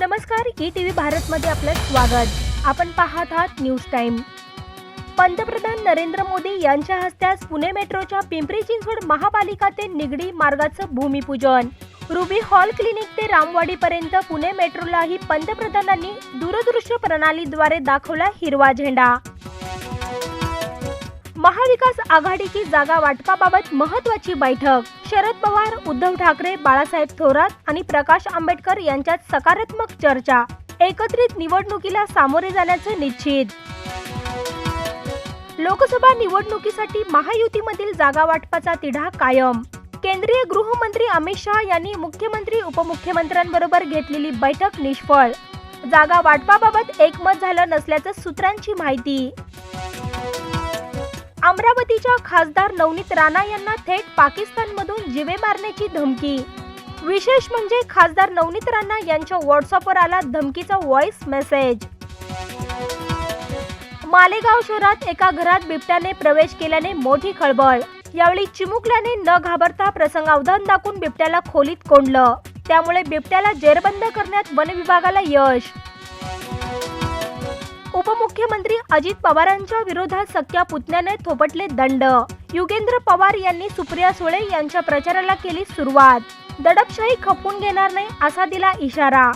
नमस्कार E T V भारतमध्ये आपलं स्वागत. आपण पाहत आहात न्यूज टाइम पंतप्रधान नरेंद्र मोदी यांच्या हस्ते आज पुणे मेट्रोच्या पिंपरी चिंचवड महापालिका ते निगडी मार्गाचं भूमिपूजन. रुबी हॉल क्लिनिक ते रामवाडीपर्यंत पुणे मेट्रोलाही पंतप्रधानांनी दूरदृश्य प्रणालीद्वारे दाखवला हिरवा झेंडा. महाविकास आघाडीची जागा वाटपाबाबत महत्वाची बैठक. शरद पवार उद्धव ठाकरे बाळासाहेब थोरात आणि प्रकाश आंबेडकर यांच्यात सकारात्मक चर्चा. एकत्रित निवडणुकीला सामोरे जाण्याचं निश्चित. लोकसभा निवडणुकीसाठी महायुतीमधील जागा वाटपाचा तिढा कायम. केंद्रीय गृहमंत्री अमित शहा यांनी मुख्यमंत्री उपमुख्यमंत्र्यांबरोबर घेतलेली बैठक निष्फळ. जागा वाटपाबाबत एकमत झालं नसल्याचं सूत्रांची माहिती. अमरावतीच्या खासदार नवनीत राणा यांना थेट पाकिस्तानमधून जिवे मारण्याची धमकी. विशेष म्हणजे खासदार नवनीत राणा यांच्या व्हॉट्सअपवर आला धमकीचा व्हॉइस मेसेज. मालेगाव शहरात एका घरात बिबट्याने प्रवेश केल्याने मोठी खळबळ. यावेळी चिमुकल्याने न घाबरता प्रसंगावधान दाखवून बिबट्याला खोलीत कोंडलं. त्यामुळे बिबट्याला जेरबंद करण्यात वन विभागाला यश. मुख्यमंत्री अजित पवारांच्या विरोधात सख्या पुतण्याने थोपटले दंड. युगेंद्र पवार यांनी सुप्रिया सुळे यांच्या प्रचाराला केली सुरुवात. दडपशाही खपवून घेणार नाही असा दिला इशारा.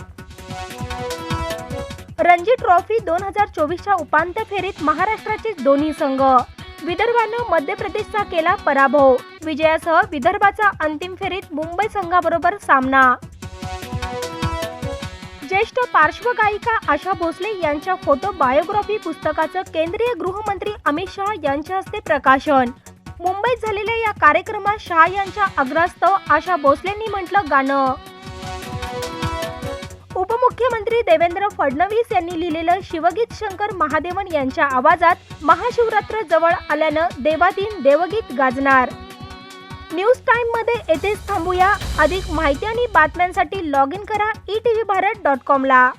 रणजी ट्रॉफी दोन हजार चोवीसच्या उपांत्य फेरीत महाराष्ट्राचे दोन्ही संघ. विदर्भानं मध्य प्रदेशचा केला पराभव. विजयासह विदर्भाचा अंतिम फेरीत मुंबई संघाबरोबर सामना. ज्येष्ठ पार्श्वगायिका आशा भोसले यांच्या फोटो बायोग्राफी पुस्तकाचं केंद्रीय गृहमंत्री अमित शहा यांच्या हस्ते प्रकाशन. मुंबईत झालेल्या या कार्यक्रमात शहा यांच्या आग्रहास्तव आशा भोसलेंनी म्हटलं गाणं. उपमुख्यमंत्री देवेंद्र फडणवीस यांनी लिहिलेलं शिवगीत शंकर महादेवन यांच्या आवाजात महाशिवरात्र जवळ आल्यानं देवादीन देवगीत गाजणार. न्यूज टाइममध्ये येथेच थांबूया. अधिक माहिती आणि बातम्यांसाठी लॉग इन करा E T V Bharat dot कॉमला